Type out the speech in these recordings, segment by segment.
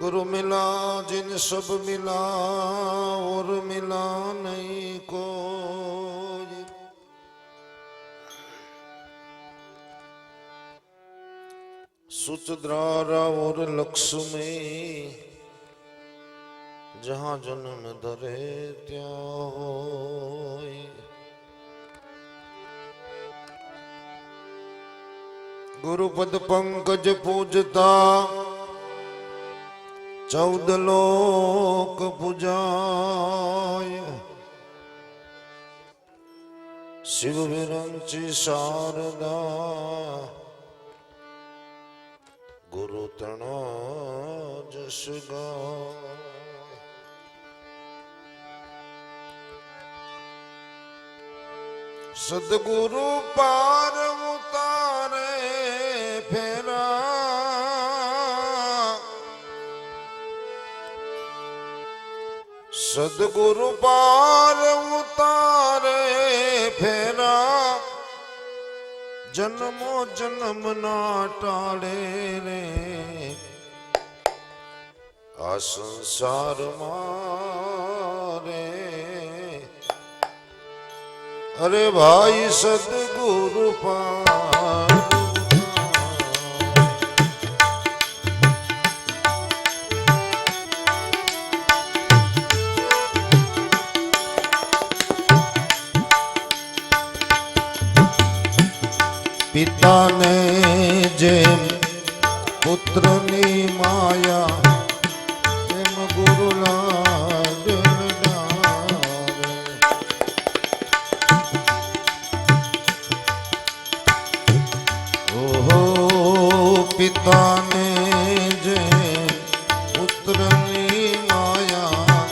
गुरु मिला जिन सब मिला और मिला नहीं को लक्ष्मी जहाँ जन्म धरे त्या होय गुरुपद पंकज पूजता ચૌદ લોક પૂજાય શિવ વિરંચી શારદા ગુરુ તણો ગાય. સદગુરુ પાર ઉતારે ફેરા સદગુરુ પાર ઉતારે ફેરા જન્મો જન્મ ના ટાળે રે. આ સંસારમાં રે. અરે ભાઈ સદગુરુ પાર. પિતાને જેમ પુત્રની માયા એમ ગુરુ ઓહો, પિતાને જેમ પુત્રની માયા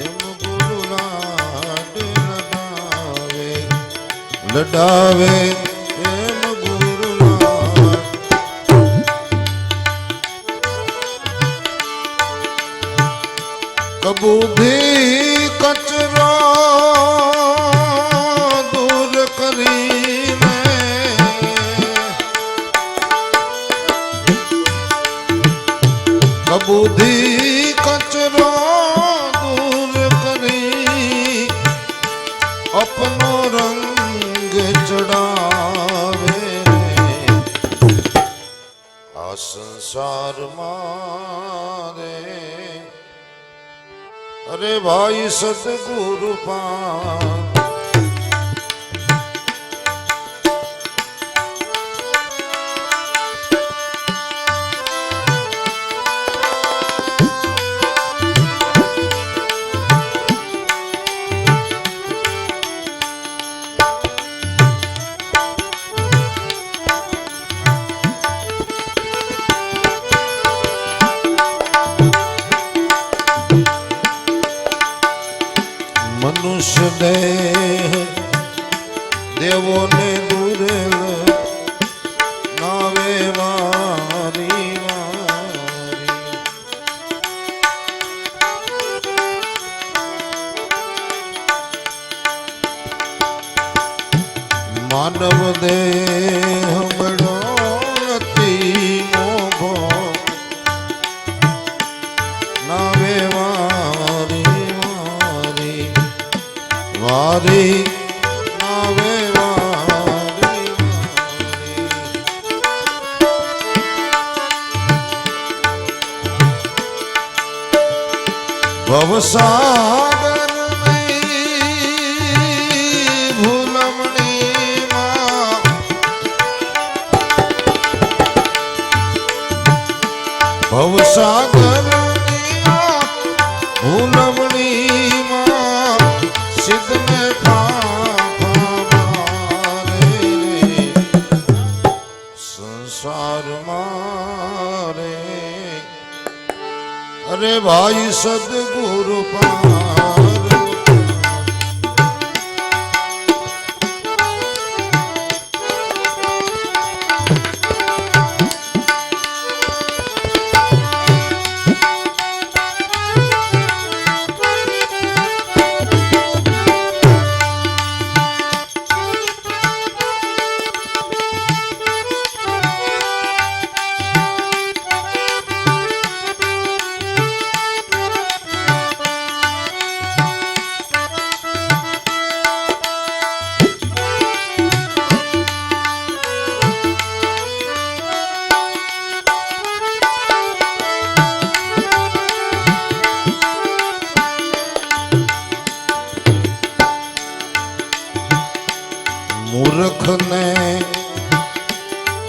એમ ગુરુ લડાવે લડાવે કબૂધી કચરો દૂર કરી અપનો રંગ ચડાવે આ સંસારમાં રે અરે ભાઈ સદગુરુ પા today song. મૂર્ખને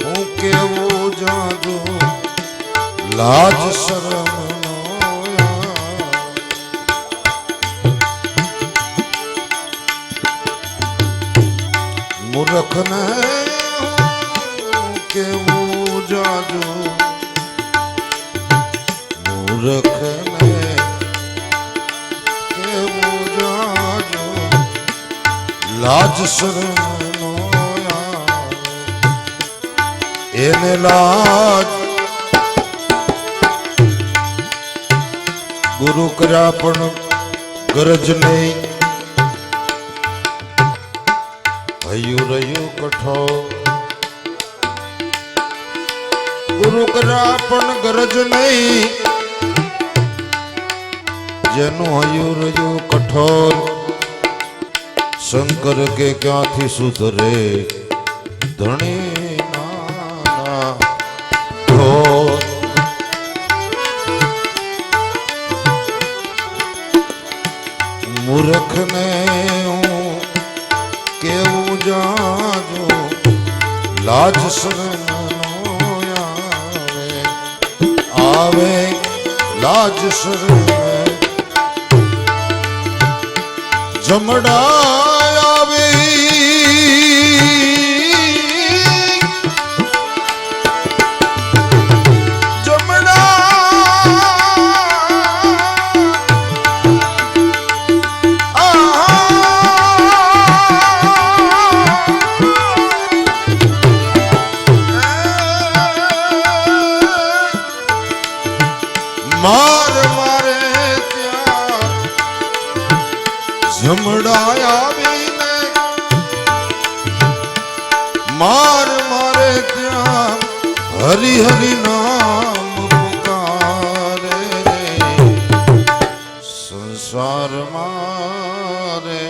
હું કેવું જાજુ? લાજ શરમ મૂર્ખને કેવું જાજુ? મૂર્ખને કેવું જાજુ? લાજ શરમનો એને લાજ ગુરુ કર્યા પણ ગરજ નહીં. ભયું રહ્યું કઠોર. ગુરુ કર્યા પણ ગરજ નહીં. જેનું હયું રહ્યું કઠોર, શંકર કે ક્યાંથી સુધરે ધણી? લાજ શરમનો આવે આવે લાજ શરમ જમડા હરી હરી નામ પુકારે રે. સંસાર મારે.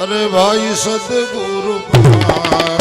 અરે ભાઈ સદગુરુ પાર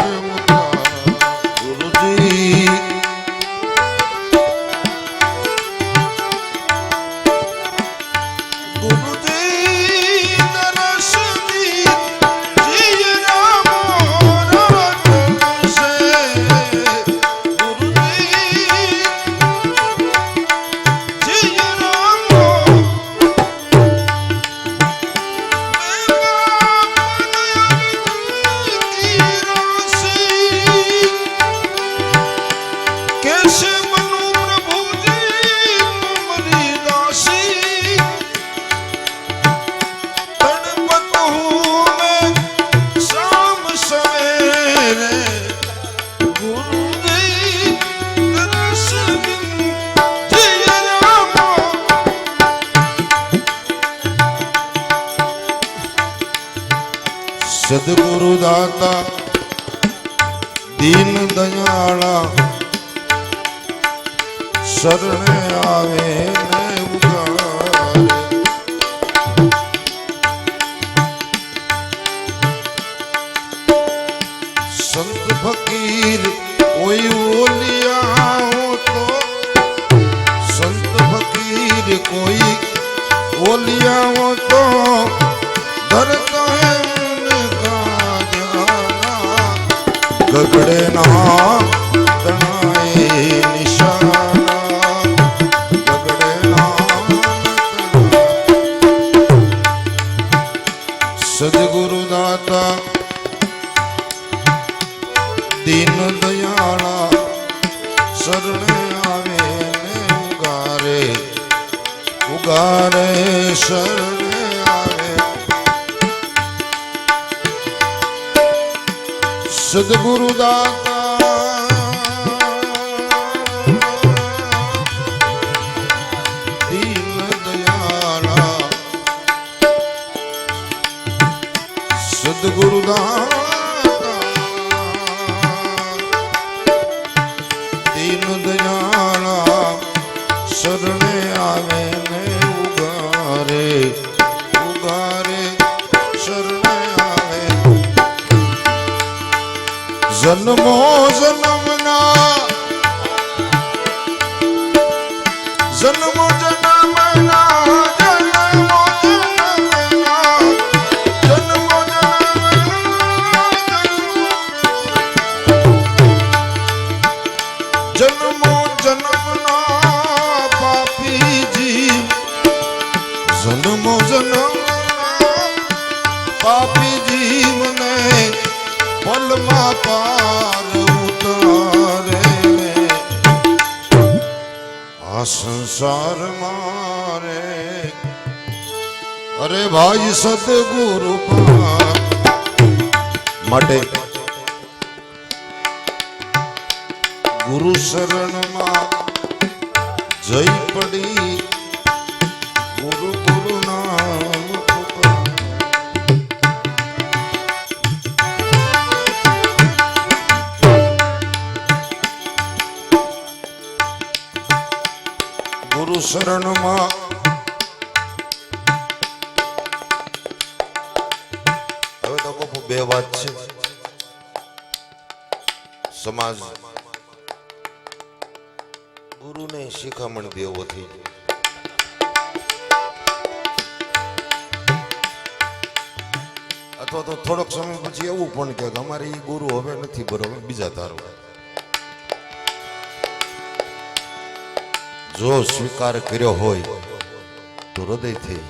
ફકીર કોઈ ઓલિયા તો? સંત ફકીર કોઈ ઓલિયા તો? ધરતા હે ગગડે ના સદગુરુ દાતા. દીન દયાળા સદગુરુ સમાજ. ગુરુને શિખામણ દેવોથી અથવા તો થોડોક સમય પછી એવું પણ કે અમારે એ ગુરુ હવે નથી, બરોબર? બીજા તારો. જો સ્વીકાર કર્યો હોય, તો હૃદયથી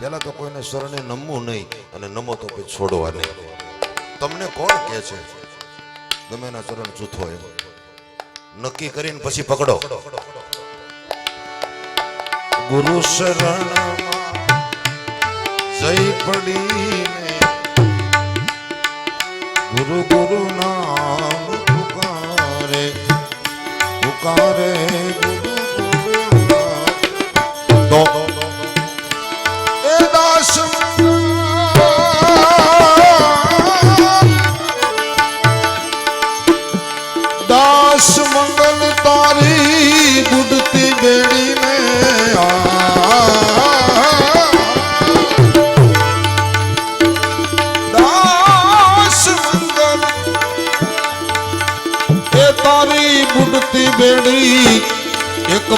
પેલા તો કોઈને શરણે નમવું નહીં અને નમો તો પછી છોડવા નહીં. તમને કોણ કહે છે? ગમે એના ચરણ જૂથો એમ નક્કી કરીને પછી પકડો. ગુરુ શરણમાં જય પડીને ગુરુ ગુરુ નામ પુકારે પુકારે ગુરુ ગુરુ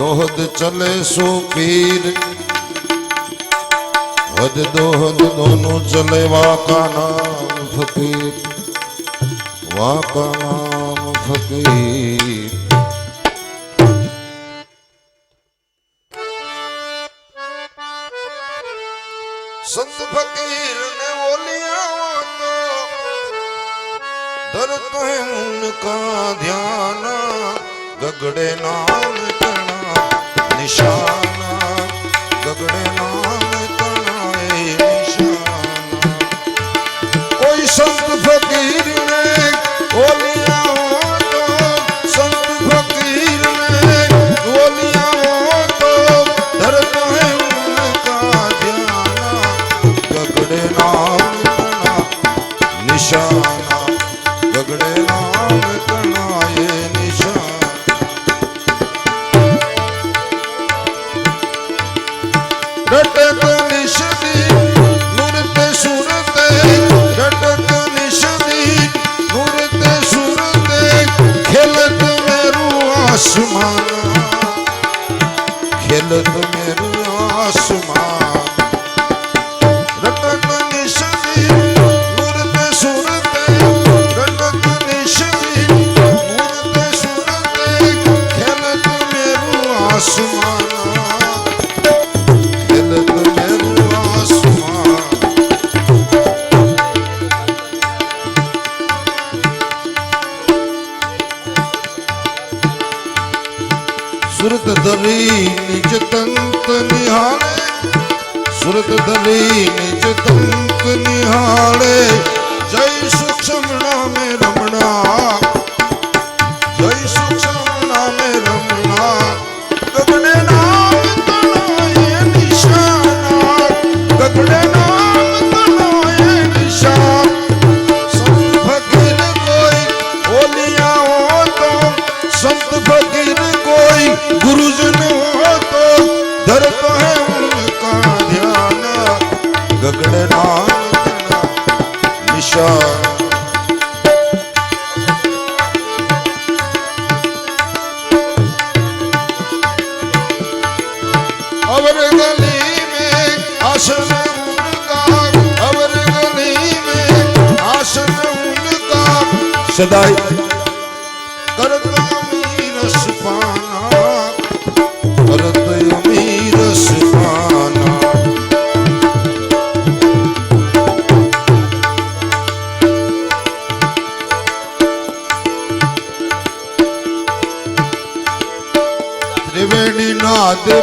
દોહદ ચલે સો પીર. હદ દોહદ દોનો ચલે વાકા નામ ફકીર. વાકા નામ ફકીર. સંત ફકીર ને બોલ્યા તો ધરતો ધ્યાન. ગગડે નામ નિશાના ગગડના તણાય નિશાના કોઈ સંત ફકીરને ઓલિયા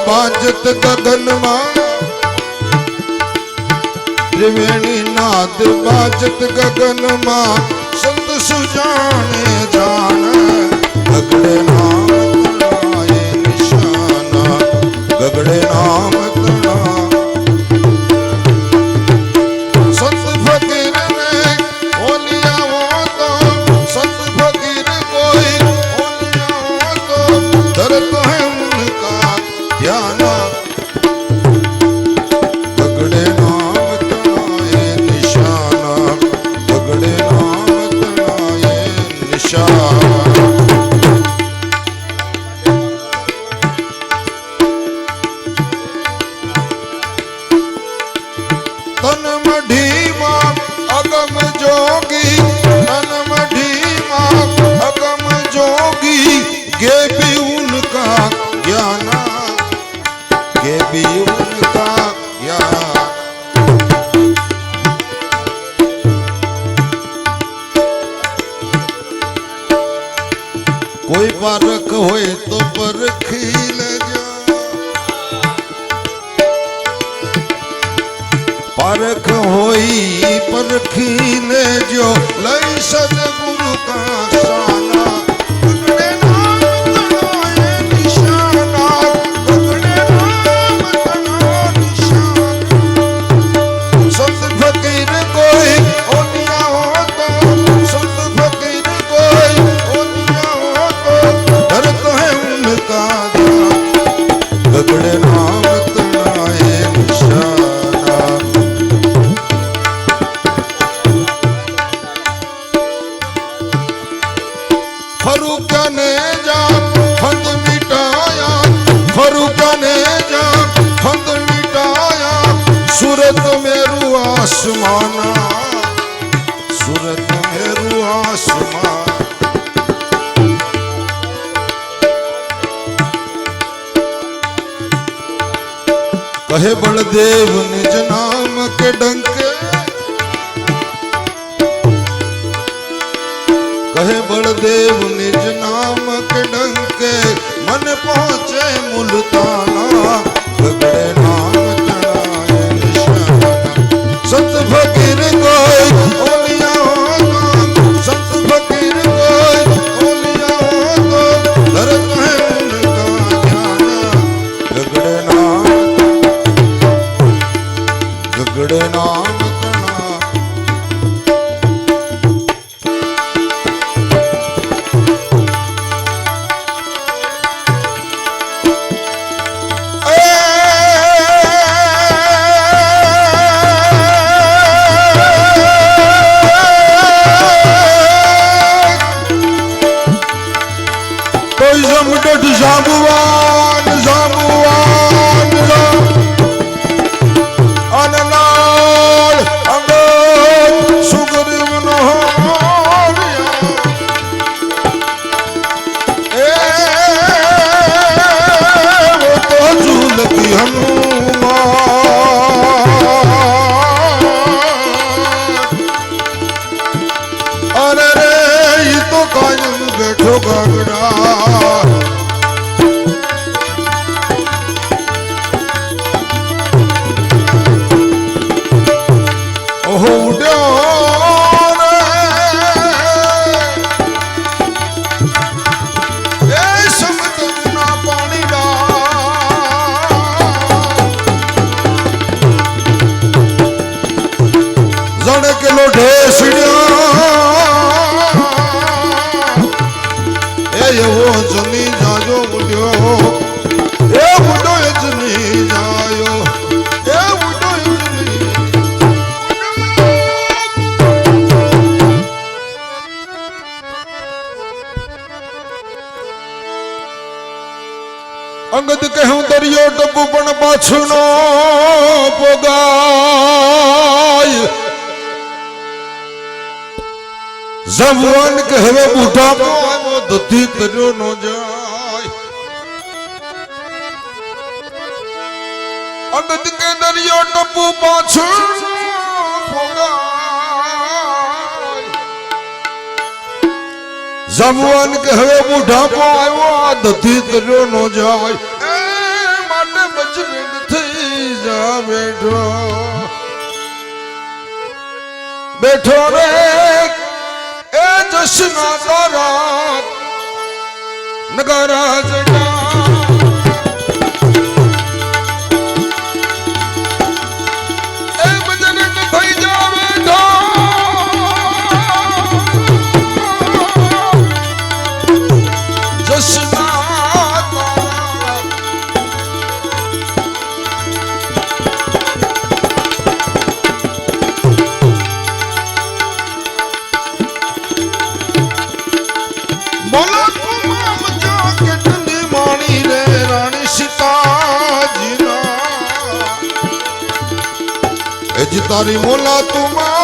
બાંજત ગગનમાં. ત્રિવેણી નાદ બાજત ગગનમાં. સંત સુજાણે જાણ અગ્રણા પરખ હોઈ પરખી લેજો લઈ સદગુરુ કા दीवाना सूरत देव कहे बलदेव निज नाम के डंक। कहे बलदेव निज नाम के डंक। मन पहुँचे मुल्तान ফকির কই અંગત જમી જાજો ઉડ્યો દરિયો ડબ્બુ પણ પાછું નો પોગાય જવાન કહેવે બુઢા દધી તર્યો નો જાય. અગદ કે પાછળ જમવાન કે હવે બુઢાપો આવ્યો, આ દધી કર્યો નો જાય. એ માટે બચવેલ થઈ જા બેઠો. બેઠો રે જશના તારા નગરા સીતાજીના એ જ તારી મોલા તુમા